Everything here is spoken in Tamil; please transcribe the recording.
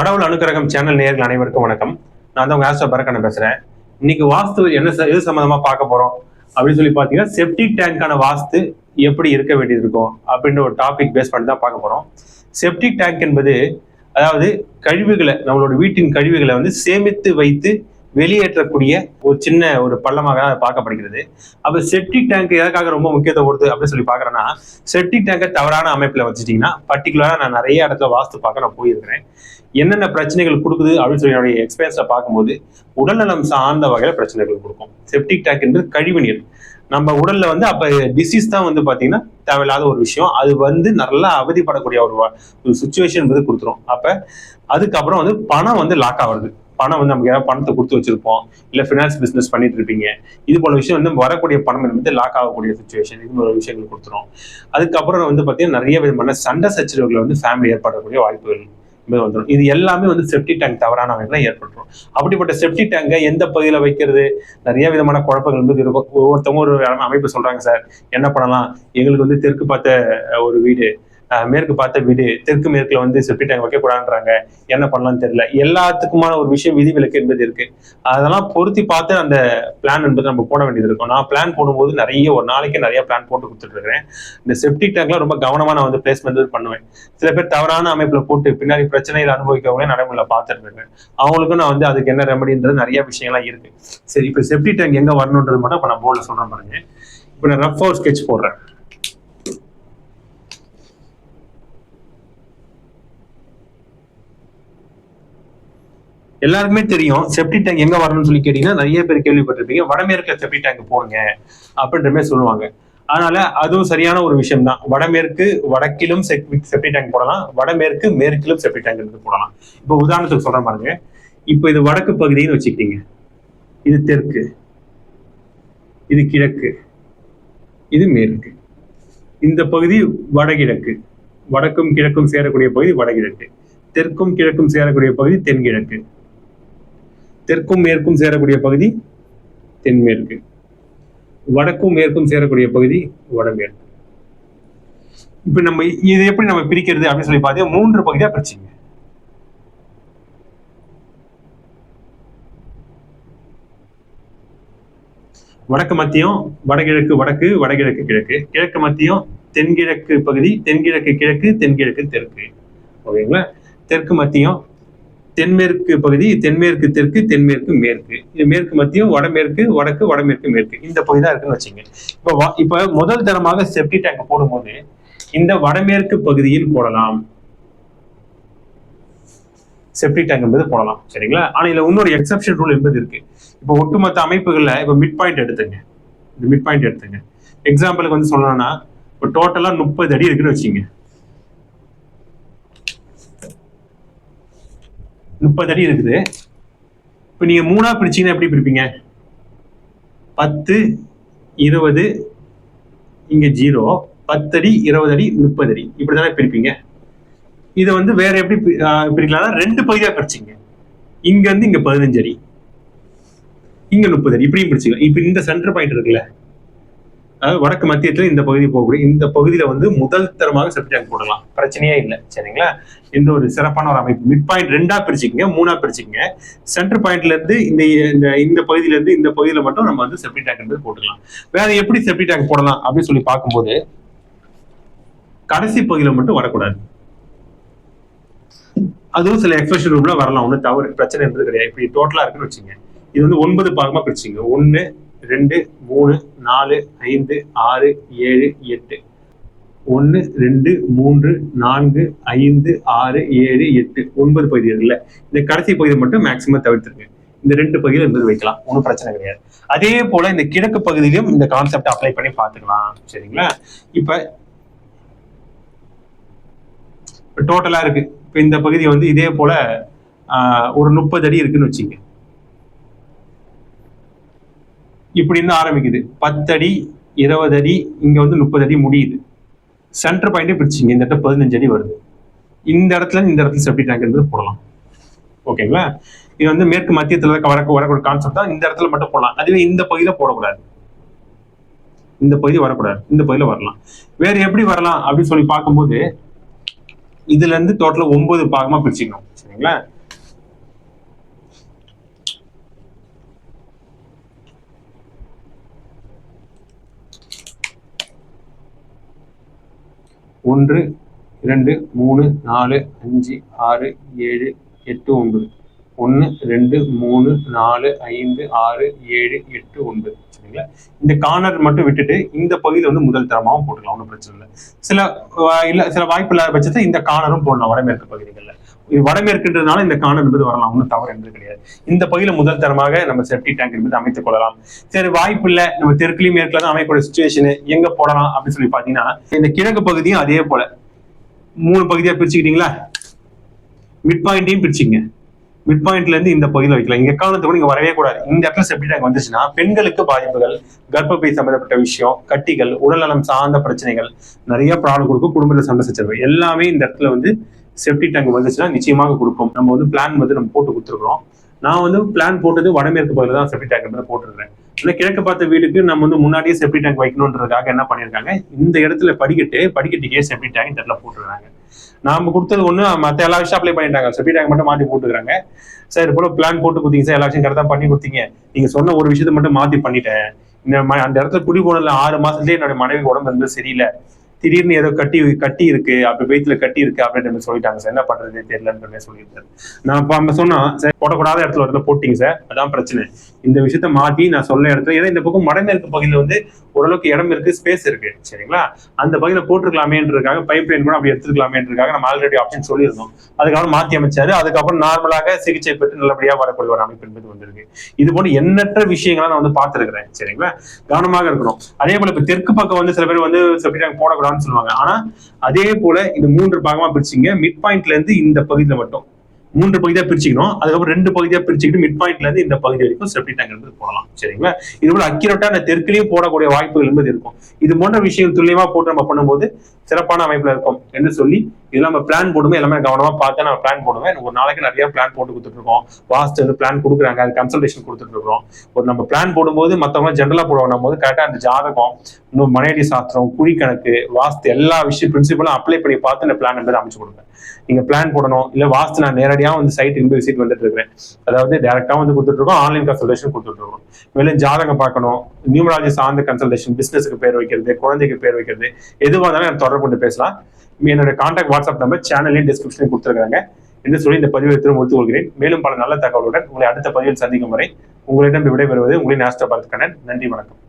கடவுள் அனுகிரகம் சேனல் நேர்கள் அனைவருக்கும் வணக்கம். நான் தான் உங்க ஆஸ்டோ பரக்கண்ண பேசுறேன். இன்னைக்கு வாஸ்து என்ன எது சம்பந்தமா பார்க்க போறோம்? அப்படின்னு சொல்லி பாத்தீங்கன்னா செப்டிக் டேங்க்கான வாஸ்து எப்படி இருக்க வேண்டியது இருக்கும்? அப்படின்ற ஒரு டாபிக் பேஸ் பண்ணி தான் பார்க்க போறோம். செப்டிக் டேங்க் என்பது அதாவது கழிவுகளை நம்மளோட வீட்டின் கழிவுகளை வந்து சேமித்து வைத்து வெளியேற்றக்கூடிய ஒரு சின்ன ஒரு பள்ளமாக தான் பார்க்கப்படுகிறது. அப்போ செப்டிக் டேங்க் எதற்காக ரொம்ப முக்கியத்துவம் கொடுத்து அப்படின்னு சொல்லி பார்க்குறேன்னா செப்டிக் டேங்கை தவறான அமைப்பில் வச்சுட்டிங்கன்னா பர்டிகுலராக நான் நிறைய இடத்துல வாஸ்து பார்க்க நான் போயிருக்கிறேன். என்னென்ன பிரச்சனைகள் கொடுக்குது அப்படின்னு சொல்லி என்னுடைய எக்ஸ்பீரியன்ஸை பார்க்கும்போது உடல்நலம் சார்ந்த வகையில் பிரச்சனைகள் கொடுக்கும். செப்டிக் டேங்க் என்பது கழிவு நீர். நம்ம உடல்ல வந்து அப்ப டிசீஸ் தான் வந்து பாத்தீங்கன்னா தேவையில்லாத ஒரு விஷயம். அது வந்து நல்லா அவதிப்படக்கூடிய ஒரு ஒரு சுச்சுவேஷன் வந்து கொடுத்துரும். அப்ப அதுக்கப்புறம் வந்து பணம் வந்து லாக் ஆகுறது பணம் வந்து நமக்கு ஏதாவது பணத்தை கொடுத்து வச்சிருப்போம். இல்லை ஃபினான்ஸ் பிஸ்னஸ் பண்ணிட்டு இருப்பீங்க. இது போல விஷயம் வந்து வரக்கூடிய பணம் வந்து லாக் ஆகக்கூடிய சுச்சுவேஷன் இது ஒரு விஷயங்கள் கொடுத்துரும். அதுக்கப்புறம் வந்து பார்த்தீங்கன்னா நிறைய விதமான சண்டை சச்சரவுகளை வந்து ஃபேமிலி ஏற்படக்கூடிய வாய்ப்புகள் வந்துடும் இது எல்லாமே வந்து செப்டி டேங்க் தவறான வகையில் ஏற்பட்டுரும். அப்படிப்பட்ட செப்டி டேங்கை எந்த பகுதியில் வைக்கிறது? நிறைய விதமான குழப்பங்கள் வந்து இருக்கும். ஒவ்வொருத்தவங்க ஒரு அமைப்பு சொல்றாங்க சார். என்ன பண்ணலாம்? எங்களுக்கு வந்து தெற்கு பார்த்த ஒரு வீடு. மேற்கு பார்த்த வீடு தெற்கு மேற்குல வந்து செப்டி டேங்க் வைக்கக்கூடாதுன்றாங்க. என்ன பண்ணலாம்னு தெரியல. எல்லாத்துக்குமான ஒரு விஷயம் விதிவிலக்கு என்பது இருக்கு. அதெல்லாம் பொருத்தி பார்த்து அந்த பிளான் என்பது நம்ம போட வேண்டியது இருக்கும். நான் பிளான் போடும்போது நிறைய ஒரு நாளைக்கு நிறைய பிளான் போட்டு கொடுத்துட்டு இருக்கிறேன். இந்த செப்டிக் டேங்க்லாம் ரொம்ப கவனமா நான் வந்து பிளேஸ்மெண்ட் பண்ணுவேன். சில பேர் தவறான அமைப்புல போட்டு பின்னாடி பிரச்சனைகள் அனுபவிக்கவங்க நடைமுறையில பார்த்துட்டு இருக்கேன் அவங்களுக்கும் நான் வந்து அதுக்கு என்ன ரெமடின்றது நிறைய விஷயங்கள்லாம் இருக்கு. சரி இப்போ செப்டி டேங்க் எங்க வரணுன்றது மட்டும் இப்போ நான் போர்டில் சொல்றேன் பாருங்க. இப்போ நான் ரஃப் ஒரு ஸ்கெட்ச் போடுறேன். எல்லாருக்குமே தெரியும் செப்டி டேங்க் எங்க வரணும்னு சொல்லி கேட்டீங்கன்னா நிறைய பேர் கேள்விப்பட்டிருப்பீங்க. வடமேற்குல செப்டி டேங்க் போடுங்க அப்படின்ற மாதிரி சொல்லுவாங்க. அதனால அதுவும் சரியான ஒரு விஷயம் தான் வடமேற்கு வடக்கிலும் செப்டி டேங்க் போடலாம். வடமேற்கு மேற்கிலும் செப்டி டேங்க் எடுத்து போடலாம். இப்போ உதாரணத்துக்கு சொல்ற பாருங்க. இப்போ இது வடக்கு பகுதின்னு வச்சுக்கிட்டீங்க. இது தெற்கு. இது கிழக்கு. இது மேற்கு. இந்த பகுதி வடகிழக்கு. வடக்கும் கிழக்கும் சேரக்கூடிய பகுதி வடகிழக்கு. தெற்கும் கிழக்கும் சேரக்கூடிய பகுதி தென்கிழக்கு. தெற்கும் மேற்கும் சேரக்கூடிய பகுதி தென்மேற்கு. வடக்கும் மேற்கும் சேரக்கூடிய பகுதி வடமேற்கு. இப்ப நம்ம இது எப்படி நம்ம பிரிக்கிறது அப்படின்னு சொல்லி பார்த்தீங்கன்னா மூன்று பகுதியா பிரிச்சுங்க. வடக்கு மத்தியம் வடகிழக்கு வடக்கு வடகிழக்கு கிழக்கு. கிழக்கு மத்தியம் தென்கிழக்கு பகுதி தென்கிழக்கு கிழக்கு தென்கிழக்கு தெற்கு. ஓகேங்களா? தெற்கு மத்தியம் தென்மேற்கு பகுதி தென்மேற்கு தெற்கு தென்மேற்கு மேற்கு. இது மேற்கு மத்தியம் வடமேற்கு வடக்கு வடமேற்கு மேற்கு. இந்த பகுதி தான் இருக்குன்னு வச்சுங்க. இப்போ இப்போ இப்ப முதல் தரமாக செப்டி டேங்க் போடும்போது இந்த வடமேற்கு பகுதியில் போடலாம். செப்டி டேங்க் என்பது போடலாம் சரிங்களா? ஆனா இதுல இன்னொரு எக்ஸப்ஷன் ரூல் என்பது இருக்கு. இப்போ ஒட்டுமொத்த அமைப்புகள்ல இப்போ மிட் பாயிண்ட் எடுத்துங்க. இந்த மிட் பாயிண்ட் எடுத்துங்க. எக்ஸாம்பிளுக்கு வந்து சொல்லணும்னா இப்போ டோட்டலா முப்பது அடி இருக்குன்னு வச்சுங்க. முப்பது அடி இருக்குது. இப்போ நீங்கள் மூணாக பிரிச்சிங்கன்னா எப்படி பிரிப்பீங்க? பத்து இருபது இங்கே ஜீரோ பத்தடி இருபது அடி முப்பது அடி. இப்படி தானே பிரிப்பீங்க. இதை வந்து வேற எப்படி பி- பிரிக்கலாம்னா ரெண்டு பகுதியாக பிரிச்சிங்க. இங்கேருந்து இங்கே பதினஞ்சு அடி. இங்கே முப்பது அடி. இப்படியும் பிரிச்சுக்கலாம். இப்போ இந்த சென்டர் பாயிண்ட் இருக்குல்ல. அதாவது வடக்கு மத்தியத்துல இந்த பகுதி போகக்கூடிய இந்த பகுதியில வந்து முதல் தரமாக செப்டி டேங்க் போடலாம். பிரச்சனையே இல்லை. சரிங்களா? இந்த ஒரு சிறப்பான ஒரு அமைப்பு. மிட் பாயிண்ட் ரெண்டா பிரிச்சுக்கங்க மூணா பிரிச்சுக்கங்க. சென்டர் பாயிண்ட்ல இருந்து இந்த இந்த இந்த பகுதியில இருந்து இந்த பகுதியில மட்டும் நம்ம வந்து செப்டி டேங்க் போட்டுக்கலாம். வேற எப்படி செப்டி டேங்க் போடலாம் அப்படின்னு சொல்லி பார்க்கும்போது கடைசி பகுதியில மட்டும் வரக்கூடாது. அதுவும் சில எக்ஸ்பிரஷன் ரூம்ல வரலாம் ஒன்றும் தவறு பிரச்சனை என்பது கிடையாது. இப்படி டோட்டலா இருக்குன்னு வச்சுங்க. இது வந்து ஒன்பது பாகமா பிரிச்சுங்க ஒன்னு ரெண்டு மூணு நாலு ஐந்து ஆறு ஏழு எட்டு. ஒன்று ரெண்டு மூன்று நான்கு ஐந்து ஆறு ஏழு எட்டு. ஒன்பது பகுதி இருக்குல்ல. இந்த கடைசி பகுதியை மட்டும் மேக்சிமம் தவிர்த்துருங்க. இந்த ரெண்டு பகுதியில் என்பது வைக்கலாம். ஒன்றும் பிரச்சனை கிடையாது. அதே போல இந்த கிழக்கு பகுதியிலும் இந்த கான்செப்ட் அப்ளை பண்ணி பார்த்துக்கலாம். சரிங்களா? இப்போ டோட்டலாக இருக்கு. இப்போ இந்த பகுதி வந்து இதே போல ஒரு முப்பது அடி இருக்குன்னு வச்சுங்க இப்படின்னு ஆரம்பிக்குது. பத்து அடி இருபது அடி இங்க வந்து முப்பது அடி முடியுது. சென்டர் பாயிண்டே பிரிச்சுங்க. இந்த இடத்துல பதினஞ்சு அடி வருது. இந்த இடத்துல இந்த இடத்துல செப்டி டேங்க் என்பது போடலாம். ஓகேங்களா இது வந்து மேற்கு மத்தியத்தில் இருக்க வர வரக்கூடிய கான்செப்ட் தான். இந்த இடத்துல மட்டும் போடலாம். அதுவே இந்த பகுதியில் போடக்கூடாது. இந்த பகுதி வரக்கூடாது. இந்த பகுதியில் வரலாம். வேற எப்படி வரலாம் அப்படின்னு சொல்லி பார்க்கும்போது இதுல இருந்து டோட்டலா ஒன்பது பாகமா பிரிச்சுக்கணும். சரிங்களா? ஒன்று இரண்டு மூணு நாலு அஞ்சு ஆறு ஏழு எட்டு ஒன்பது. ஒன்று ரெண்டு மூணு நாலு ஐந்து ஆறு ஏழு எட்டு ஒன்பது. சரிங்களா? இந்த கார்னர் மட்டும் விட்டுட்டு இந்த பகுதியில் வந்து முதல் தரமாகவும் போட்டுக்கலாம் ஒன்றும் பிரச்சனை இல்லை. சில இல்லை சில வாய்ப்பு இல்லாத பட்சத்தில் இந்த கார்னரும் போடலாம் வடமேற்கு பகுதிகளில். வடமேற்குன்றதுனால இந்த காணல் என்பது வரலாம். ஒன்றும் தவறு என்பது கிடையாது. இந்த பகுதியில் முதல் தரமாக நம்ம செப்டி டேங்க் என்பது அமைத்துக் கொள்ளலாம். சரி வாய்ப்பு இல்லை. நம்ம தெற்குலையும் மேற்குல தான் அமைக்கக்கூடிய சுச்சுவேஷன் எங்க போடலாம் அப்படின்னு சொல்லி பாத்தீங்கன்னா இந்த கிழக்கு பகுதியும் அதே போல. மூணு பகுதியா பிரிச்சுக்கிட்டீங்களா? மிட் பாயிண்டையும் பிரிச்சுங்க மிட் பாயிண்ட்ல இருந்து இந்த பகுதியில் வைக்கலாம். இங்க காரணத்தை கூட நீங்க வரவே கூடாது. இந்த இடத்துல செப்டி டேங்க் வந்துச்சுன்னா பெண்களுக்கு பாதிப்புகள் கர்ப்பப்பை சம்பந்தப்பட்ட விஷயம் கட்டிகள் உடல்நலம் சார்ந்த பிரச்சனைகள் நிறைய ப்ராப்ளம் கொடுக்கும். குடும்பத்தில் சண்டை சச்சரவு எல்லாமே இந்த இடத்துல வந்து செப்டி டேங்க் வந்துச்சுன்னா நிச்சயமாக கொடுக்கும். நம்ம வந்து பிளான் வந்து நம்ம போட்டு கொடுத்துருக்கோம் நான் வந்து பிளான் போட்டது வடமேற்கு பகுதியில் தான் செப்டி டேங்க் வந்து போட்டுருக்கேன் இல்லை கிழக்கு பார்த்த வீடுக்கு நம்ம வந்து முன்னாடியே செப்டி டேங்க் வைக்கணுன்றதுக்காக என்ன பண்ணியிருக்காங்க? இந்த இடத்துல படிக்கட்டு படிக்கட்டுக்கே செப்டி டேங்க் இந்த இடத்துல போட்டுருக்காங்க. நாம கொடுத்தது ஒன்று மற்ற எல்லா விஷயம் அப்ளை பண்ணிட்டாங்க. செப்டி டேங்க் மட்டும் மாற்றி போட்டுக்கிறாங்க. சார் இது போல பிளான் போட்டு கொடுத்தீங்க சார். எல்லா விஷயம் கரெக்டாக பண்ணி கொடுத்தீங்க. நீங்கள் சொன்ன ஒரு விஷயத்தை மட்டும் மாற்றி பண்ணிட்டேன். இந்த ம- அந்த இடத்துல குடி போனதில் ஆறு மாசத்துலயே என்னோட மனைவி உடம்பு வந்து சரியில்லை. திடீர்னு ஏதோ கட்டி கட்டி இருக்கு அப்படி வயிற்றுல கட்டி இருக்கு அப்படின்னு சொல்லிட்டாங்க சார். என்ன பண்றது தெரியலன்ற மாதிரி நான் இப்ப நம்ம சொன்னா சார் போடக்கூடாத இடத்துல ஒரு இடத்துல போட்டீங்க சார். அதான் பிரச்சனை. இந்த விஷயத்த மாத்தி நான் சொல்ல இடத்துல ஏன்னா இந்த பக்கம் மடமேற்கு பகுதியில் வந்து ஓரளவுக்கு இடம் இருக்கு ஸ்பேஸ் இருக்கு. சரிங்களா? அந்த பகுதியில் போட்டிருக்கலாமேன்றதுக்காக பைப் லைன் கூட அப்படி எடுத்துருக்கலாமேன்றதுக்காக நம்ம ஆல்ரெடி ஆப்ஷன் சொல்லியிருந்தோம். அதுக்கப்புறம் மாற்றி அமைச்சாரு. அதுக்கப்புறம் நார்மலாக சிகிச்சை பெற்று நல்லபடியாக வரக்கூடிய ஒரு அமைப்பு என்பது வந்திருக்கு. இது போன்ற எண்ணற்ற விஷயங்களை நான் வந்து பார்த்துருக்குறேன். சரிங்களா? கவனமாக இருக்கணும். அதே போல இப்போ தெற்கு பக்கம் வந்து சில பேர் வந்து செப்டி டேங்க் போடக்கூடாதுன்னு சொல்லுவாங்க. ஆனால் அதே போல இந்த மூன்று பாகமாக பிரிச்சிங்க. மிட் பாயிண்ட்ல இருந்து இந்த பகுதியில் மட்டும். மூன்று பகுதியா பிரிச்சுக்கணும். அதுக்கப்புறம் ரெண்டு பகுதியா பிரிச்சுக்கிட்டு மிட் பாயிண்ட்ல இருந்து இந்த பகுதி வரைக்கும் செப்டி டேங்க் என்பது போடலாம் சரிங்களா? இது போல அக்யூரேட்டா அந்த தெற்குலையும் போடக்கூடிய வாய்ப்புகள் என்பது இருக்கும். இது போன்ற விஷயம் துல்லியமா போட்டு நம்ம பண்ணும்போது சிறப்பான அமைப்புல இருக்கும் என்று சொல்லி இதெல்லாம் நம்ம பிளான் போடும்போது எல்லாமே கவனமா பார்த்து நம்ம பிளான் போடுவேன். ஒரு நாளைக்கு நிறைய பிளான் போட்டு கொடுத்துட்டு இருக்கோம் வாஸ்ட் வந்து பிளான் கொடுக்குறாங்க. அது கன்சல்டேஷன் கொடுத்துட்டு இருக்கோம் ஒரு நம்ம பிளான் போடும்போது மற்றவங்க ஜென்ரலா போடுவோம் போது கரெக்டா அந்த ஜாதகம் இன்னும் மனையடி சாஸ்திரம் குழி கணக்கு வாஸ்து எல்லா விஷயம் பிரின்சிபலும் அப்ளை பண்ணி பார்த்து இந்த பிளான் என்பதை அமைச்சு கொடுங்க நீங்க பிளான் போடணும். இல்ல வாஸ்து நான் நேரடியா வந்து சைட் இன்பு விசிட் வந்துட்டு இருக்கிறேன்? அதாவது டேரெக்டாக வந்து கொடுத்துட்ருக்கோம் ஆன்லைன் கன்சல்டேஷன் கொடுத்துட்ருக்கோம் மேலும் ஜாதகம் பார்க்கணும் நியூமராலஜி சார்ந்த கன்சல்டேஷன் பிஸ்னஸுக்கு பேர் வைக்கிறது குழந்தைக்கு பேர் வைக்கிறது எதுவாக இருந்தாலும் எனக்கு தொடர்பு கொண்டு பேசலாம். என்னோட கான்டாக்ட் வாட்ஸ்அப் நம்பர் சேனல்லையும் டிஸ்கிரிப்ஷனில் கொடுத்துருக்காங்க என்று சொல்லி இந்த பதிவை திரும்ப முடித்துக் கொள்கிறேன். மேலும் பல நல்ல தகவலுடன் உங்களை அடுத்த பதிவில் சந்திக்கும் வரை உங்களிடம் விடைபெறுவது உங்களின் ஆஸ்ட்ரோ பாரத் கண்ணன் நன்றி வணக்கம்.